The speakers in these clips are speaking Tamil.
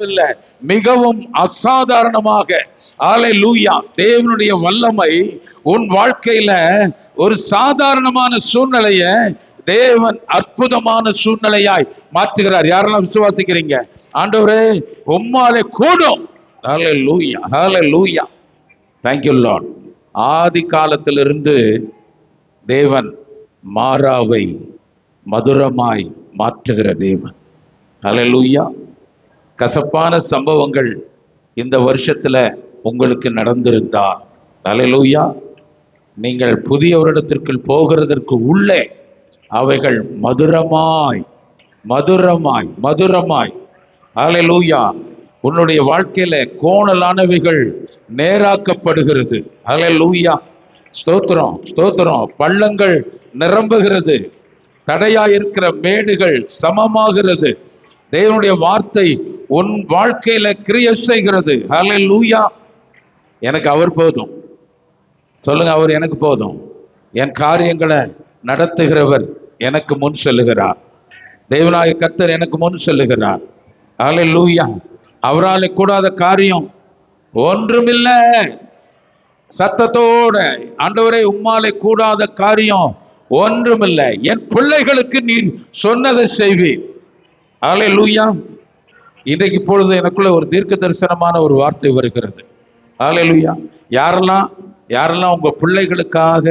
இல்ல மிகவும் அசாதாரணமாக. ஆலை லூயா தேவனுடைய வல்லமை உன் வாழ்க்கையில ஒரு சாதாரணமான சூழ்நிலைய தேவன் அற்புதமான சூழ்நிலையாய் மாற்றுகிறார். யாரெல்லாம் விசுவாசிக்கிறீங்க? ஆண்டவரே உம்மாலே கூடும். ஹாலே லூயா ஹாலே லூயா தேங்க்யூ லார்ட் ஆதி காலத்திலிருந்து தேவன் மாறாவை மதுரமாய் மாற்றுகிற தேவன். ஹalleluya கசப்பான சம்பவங்கள் இந்த வருஷத்தில் உங்களுக்கு நடந்திருந்தால் ஹalleluya நீங்கள் புதிய வருடத்திற்குள் போகிறதற்கு உள்ளே அவைகள் மதுரமாய் மதுரமாய் மதுரமாய். ஹalleluya உன்னுடைய வாழ்க்கையில கோணலானவைகள் நேராக்கப்படுகிறது. ஹalleluya ஸ்தோத்திரம் ஸ்தோத்திரம். பள்ளங்கள் நிரம்புகிறது. தடையாயிருக்கிற மேடுகள் சமமாகிறது. தேவனுடைய வார்த்தை உன் வாழ்க்கையில கிரிய செய்கிறது. ஹalleluya. எனக்கு அவர் போதும். சொல்லுங்க அவர் எனக்கு போதும். என் காரியங்களை நடத்துகிறவர் எனக்கு முன் செல்லுகிறார். தேவநாய கத்தர் எனக்கு முன் செல்லுகிறார். லூயா அவராலே கூடாத காரியம் ஒன்றுமில்லை. சத்தத்தோட ஆண்டவரை உம்மாலே கூடாத காரியம் ஒன்றுமில்லை. என் பிள்ளைகளுக்கு நீ சொன்னதை செய்வீர். அலை லூயா இன்றைக்கு இப்பொழுது எனக்குள்ள ஒரு தீர்க்க தரிசனமான ஒரு வார்த்தை வருகிறது. ஆலையிலுயா யாரெல்லாம் யாரெல்லாம் உங்கள் பிள்ளைகளுக்காக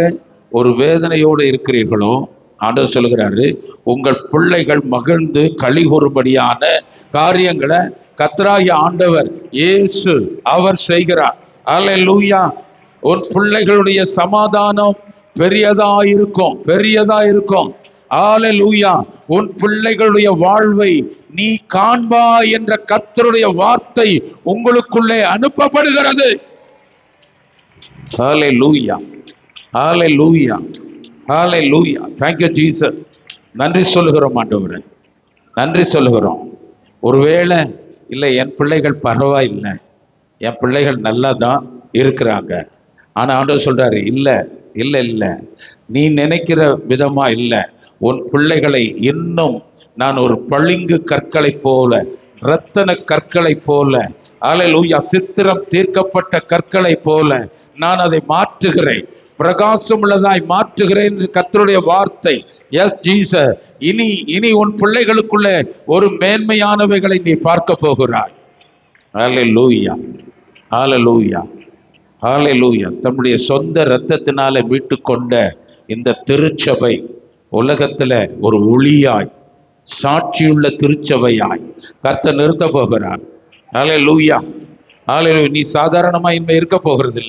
ஒரு வேதனையோடு இருக்கிறீர்களோ ஆண்டவர் சொல்கிறாரு உங்கள் பிள்ளைகள் மகிழ்ந்து களி கூறும்படியான காரியங்களை கத்ராய ஆண்டவர் இயேசு அவர் செய்கிறார். அல்ல லூயா உன் பிள்ளைகளுடைய சமாதானம் பெரியதா இருக்கும் பெரியதா இருக்கும். ஆலலூயா. உன் பிள்ளைகளுடைய வாழ்வை நீ காண்பா என்ற கர்த்தருடைய வார்த்தை உங்களுக்குள்ளே அனுப்பப்படுகிறது. ஹாலே லூயா ஹாலே லூயா ஹாலே லூயா தேங்க்யூ ஜீசஸ் நன்றி சொல்லுகிறோம் ஆண்டவரே. நன்றி சொல்லுகிறோம். ஒருவேளை இல்லை என் பிள்ளைகள் பரவாயில்லை. என் பிள்ளைகள் நல்லா தான் இருக்கிறாங்க. ஆனால் ஆண்டவர் சொல்றாரு இல்லை இல்லை இல்லை. நீ நினைக்கிற விதமா இல்லை. உன் பிள்ளைகளை இன்னும் நான் ஒரு பளிங்கு கற்களை போல இரத்தன கற்களை போல அலையிலூயா சித்திரம் தீர்க்கப்பட்ட கற்களை போல நான் அதை மாற்றுகிறேன். பிரகாசம் உள்ளதாய் மாற்றுகிறேன் என்று வார்த்தை. எஸ் ஜீச இனி இனி உன் பிள்ளைகளுக்குள்ளே ஒரு மேன்மையானவைகளை நீ பார்க்க போகிறாய். அலை லூயா ஆல லூயா ஆலை லூயா தம்முடைய சொந்த இரத்தத்தினால மீட்டு கொண்ட இந்த திருச்சபை உலகத்தில் ஒரு ஒளியாய் சாட்சியுள்ள திருச்சபையாய் கர்த்தர் நிறுத்த போகிறார். ஹalleluya ஹalleluya நீ சாதாரணமாக இனிமே இருக்க போகிறது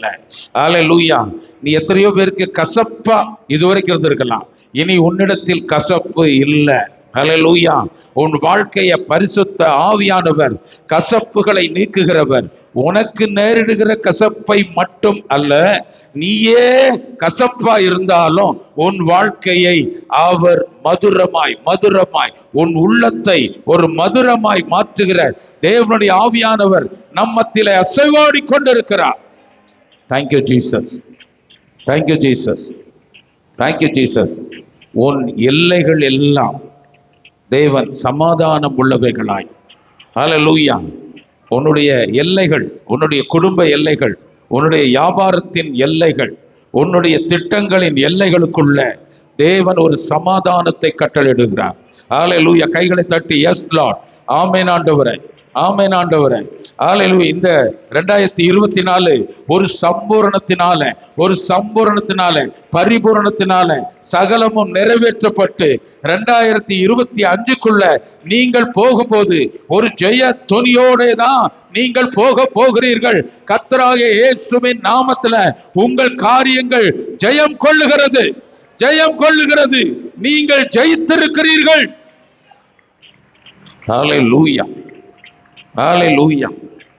ஆலே லூயா நீ எத்தனையோ பேருக்கு கசப்பா இதுவரைக்கும் இருந்திருக்கலாம். இனி உன்னிடத்தில் கசப்பு இல்லை. ஹalleluya உன் வாழ்க்கையை பரிசுத்த ஆவியானவர் கசப்புகளை நீக்குகிறவர் உனக்கு நேரிடுகிற கசப்பை மட்டும் அல்ல நீயே கசப்பா இருந்தாலும் உன் வாழ்க்கையை அவர் மதுரமாய் மதுரமாய் உன் உள்ளத்தை ஒரு மதுரமாய் மாற்றுகிற தேவனுடைய ஆவியானவர் நம்மத்தில அசைவாடி கொண்டிருக்கிறார். Thank you Jesus thank you Jesus thank you Jesus உன் எல்லைகள் எல்லாம் தேவன் சமாதானம் உள்ளவைகளாய். ஹalleluya உன்னுடைய எல்லைகள் உன்னுடைய குடும்ப எல்லைகள் உன்னுடைய வியாபாரத்தின் எல்லைகள் உன்னுடைய திட்டங்களின் எல்லைகளுக்குள்ள தேவன் ஒரு சமாதானத்தை கட்டளிடுகிறார் ஆலை லூயா கைகளை தட்டி எஸ் லாட் ஆமென் ஆமை ஆண்டவரே. ஹalleluya. இந்த ரெண்டாயிரத்தி இருபத்தி நாலு ஒரு சம்பூரணத்தினால ஒரு சம்பூரணத்தினால பரிபூரணத்தினால சகலமும் நிறைவேற்றப்பட்டு ரெண்டாயிரத்தி இருபத்தி அஞ்சுக்குள்ள நீங்கள் போகும்போது ஒரு ஜெய துணியோட தான் நீங்கள் போக போகிறீர்கள். கத்தராக இயேசுவின் நாமத்துல உங்கள் காரியங்கள் ஜெயம் கொள்ளுகிறது. ஜெயம் கொள்ளுகிறது. நீங்கள் ஜெயித்திருக்கிறீர்கள். லூயா Aleluya.